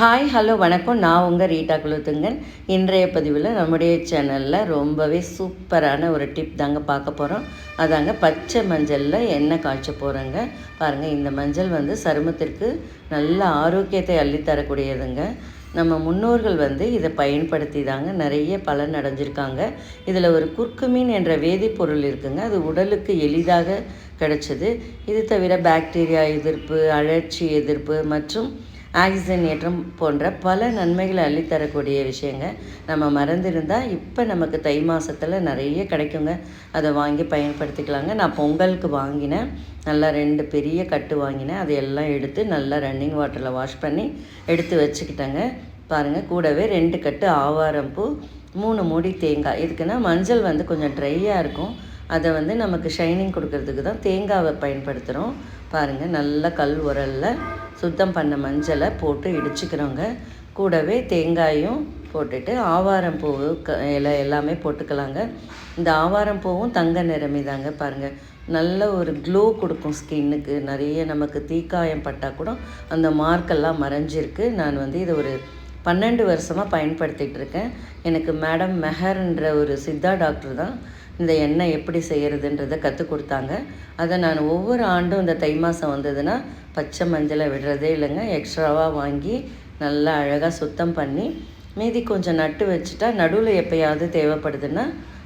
Hi hello வணக்கம். நான் உங்கள் ரீட்டா குலுத்துங்கன் இன்றைய பதிவில் நம்முடைய சேனலில் ரொம்பவே சூப்பரான ஒரு டிப் தாங்க பார்க்க போகிறோம் அதாங்க பச்சை மஞ்சளில் எண்ணெய் காய்ச்ச போகிறோங்க பாருங்கள் இந்த மஞ்சள் வந்து சருமத்திற்கு நல்ல ஆரோக்கியத்தை அள்ளித்தரக்கூடியதுங்க. நம்ம முன்னோர்கள் வந்து இதை பயன்படுத்தி தாங்க நிறைய பலன் அடைஞ்சிருக்காங்க. இதில் ஒரு குர்க்குமீன் என்ற வேதிப்பொருள் இருக்குங்க. அது உடலுக்கு எளிதாக கிடைச்சது. இது தவிர பாக்டீரியா எதிர்ப்பு அழற்சி எதிர்ப்பு மற்றும் ஆக்சிஜன் ஏற்றம் போன்ற பல நன்மைகளை அள்ளித்தரக்கூடிய விஷயங்க. நம்ம மறந்துருந்தால் இப்போ நமக்கு தை மாதத்தில் நிறைய கிடைக்குங்க. அதை வாங்கி பயன்படுத்திக்கலாங்க. நான் பொங்கலுக்கு வாங்கினேன். நல்லா ரெண்டு பெரிய கட்டு வாங்கினேன். அதை எல்லாம் எடுத்து நல்லா ரன்னிங் வாட்டரில் வாஷ் பண்ணி எடுத்து வச்சுக்கிட்டேங்க. பாருங்கள் கூடவே ரெண்டு கட்டு ஆவாரம் பூ மூணு மூடி தேங்காய். இதுக்குன்னா மஞ்சள் வந்து கொஞ்சம் ட்ரையாக இருக்கும். அதை வந்து நமக்கு ஷைனிங் கொடுக்கறதுக்கு தான் தேங்காவை பயன்படுத்துகிறோம் பாருங்கள் நல்ல கல் உரலில் சுத்தம் பண்ண மஞ்சளை போட்டு இடிச்சுக்கிறோங்க. கூடவே தேங்காயும் போட்டுட்டு ஆவாரம் பூ க இலை எல்லாமே போட்டுக்கலாங்க. இந்த ஆவாரம் பூவும் தங்க நிறமி தாங்க பாருங்கள் நல்ல ஒரு க்ளோ கொடுக்கும் ஸ்கின்னுக்கு. நிறைய நமக்கு தீக்காயம் பட்டால் கூட அந்த மார்க்கெல்லாம் மறைஞ்சிருக்கு. நான் வந்து இதை ஒரு பன்னெண்டு வருஷமாக பயன்படுத்திகிட்டு இருக்கேன். எனக்கு மேடம் மெஹர்ன்ற ஒரு சித்தா டாக்டர் தான் இந்த எண்ணெய் எப்படி செய்கிறதுன்றதை கற்றுக் கொடுத்தாங்க. அதை நான் ஒவ்வொரு ஆண்டும் இந்த தை மாதம் வந்ததுன்னா பச்சை மஞ்சளை விடுறதே இல்லைங்க. எக்ஸ்ட்ராவாக வாங்கி நல்லா அழகாக சுத்தம் பண்ணி மீதி கொஞ்சம் நட்டு வச்சுட்டா நடுவில் எப்போயாவது தேவைப்படுதுன்னா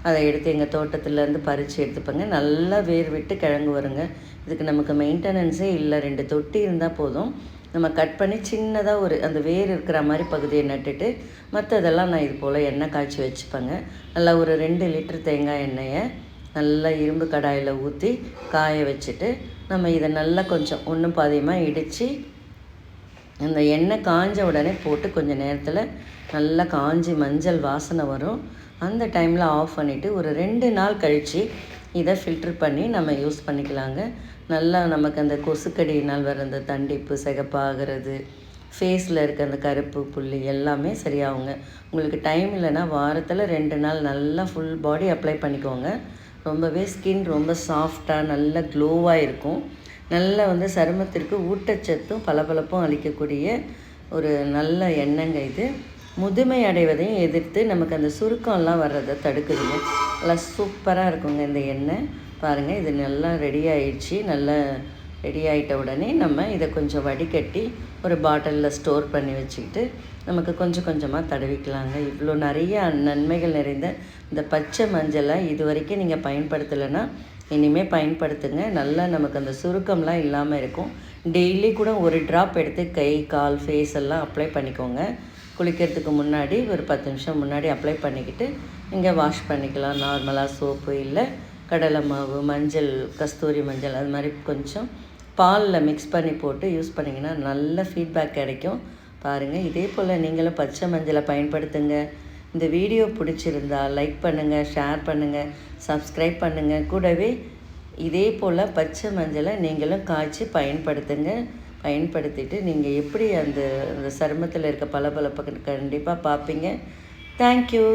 அதை எடுத்து எங்கள் தோட்டத்துலேருந்து பறித்து எடுத்துப்பேங்க. நல்லா வேர் விட்டு கிழங்கு வருங்க. இதுக்கு நமக்கு மெயின்டெனன்ஸே இல்லை. ரெண்டு தொட்டி இருந்தால் போதும். நம்ம கட் பண்ணி சின்னதாக ஒரு அந்த வேர் இருக்கிற மாதிரி பகுதியை நட்டுட்டு மற்றதெல்லாம் நான் இது போல் எண்ணெய் காய்ச்சி வச்சுப்பேங்க. நல்லா ஒரு ரெண்டு லிட்டர் தேங்காய் எண்ணெயை நல்லா இரும்பு கடாயில் ஊற்றி காய வச்சுட்டு நம்ம இதை நல்லா கொஞ்சம் ஒன்றும் பாதியமாக இடித்து அந்த எண்ணெய் காஞ்ச உடனே போட்டு கொஞ்சம் நேரத்தில் நல்லா காஞ்சி மஞ்சள் வாசனை வரும். அந்த டைமில் ஆஃப் பண்ணிவிட்டு ஒரு ரெண்டு நாள் கழித்து இதை ஃபில்ட்ரு பண்ணி நம்ம யூஸ் பண்ணிக்கலாங்க. நல்லா நமக்கு அந்த கொசுக்கடியினால் வர அந்த தண்டிப்பு சிகப்பாகிறது ஃபேஸில் இருக்க அந்த கருப்பு புள்ளி எல்லாமே சரியாகுங்க. உங்களுக்கு டைம் இல்லைன்னா வாரத்தில் ரெண்டு நாள் நல்லா ஃபுல் பாடி அப்ளை பண்ணிக்கோங்க. ரொம்பவே ஸ்கின் ரொம்ப சாஃப்டாக நல்ல க்ளோவாக இருக்கும். நல்ல வந்து சருமத்திற்கு ஊட்டச்சத்தும் பளபளப்பும் அளிக்கக்கூடிய ஒரு நல்ல எண்ணெங்க இது. முதுமை அடைவதையும் எதிர்த்து நமக்கு அந்த சுருக்கம்லாம் வர்றதை தடுக்குதுங்க. நல்லா சூப்பராக இருக்குங்க இந்த எண்ணெய். பாருங்கள் இது நல்லா ரெடி ஆயிடுச்சு. நல்லா ரெடி ஆகிட்ட உடனே நம்ம இதை கொஞ்சம் வடிகட்டி ஒரு பாட்டிலில் ஸ்டோர் பண்ணி வச்சுக்கிட்டு நமக்கு கொஞ்சம் கொஞ்சமாக தடவிக்கலாங்க. இவ்வளோ நிறைய நன்மைகள் நிறைந்த இந்த பச்சை மஞ்சளை இது வரைக்கும் நீங்கள் பயன்படுத்தலைன்னா இனிமேல் பயன்படுத்துங்க. நல்லா நமக்கு அந்த சுருக்கம்லாம் இல்லாமல் இருக்கும். டெய்லி கூட ஒரு ட்ராப் எடுத்து கை கால் ஃபேஸ் எல்லாம் அப்ளை பண்ணிக்கோங்க. குளிக்கிறதுக்கு முன்னாடி ஒரு பத்து நிமிஷம் முன்னாடி அப்ளை பண்ணிக்கிட்டு நீங்கள் வாஷ் பண்ணிக்கலாம். நார்மலாக சோப்பு இல்லை கடலை மாவு மஞ்சள் கஸ்தூரி மஞ்சள் அது மாதிரி கொஞ்சம் பாலில் மிக்ஸ் பண்ணி போட்டு யூஸ் பண்ணிங்கன்னா நல்ல ஃபீட்பேக் கிடைக்கும். பாருங்கள் இதே போல் நீங்களும் பச்சை மஞ்சளை பயன்படுத்துங்க. இந்த வீடியோ பிடிச்சிருந்தா லைக் பண்ணுங்கள் ஷேர் பண்ணுங்கள் சப்ஸ்கிரைப் பண்ணுங்கள் கூடவே இதே போல் பச்சை மஞ்சளை நீங்களும் காய்ச்சி பயன்படுத்துங்க. பயன்படுத்திட்டு நீங்கள் எப்படி அந்த அந்த சருமத்தில் இருக்க பளபளப்பு கண்டிப்பாக பார்ப்பீங்க தேங்க்யூ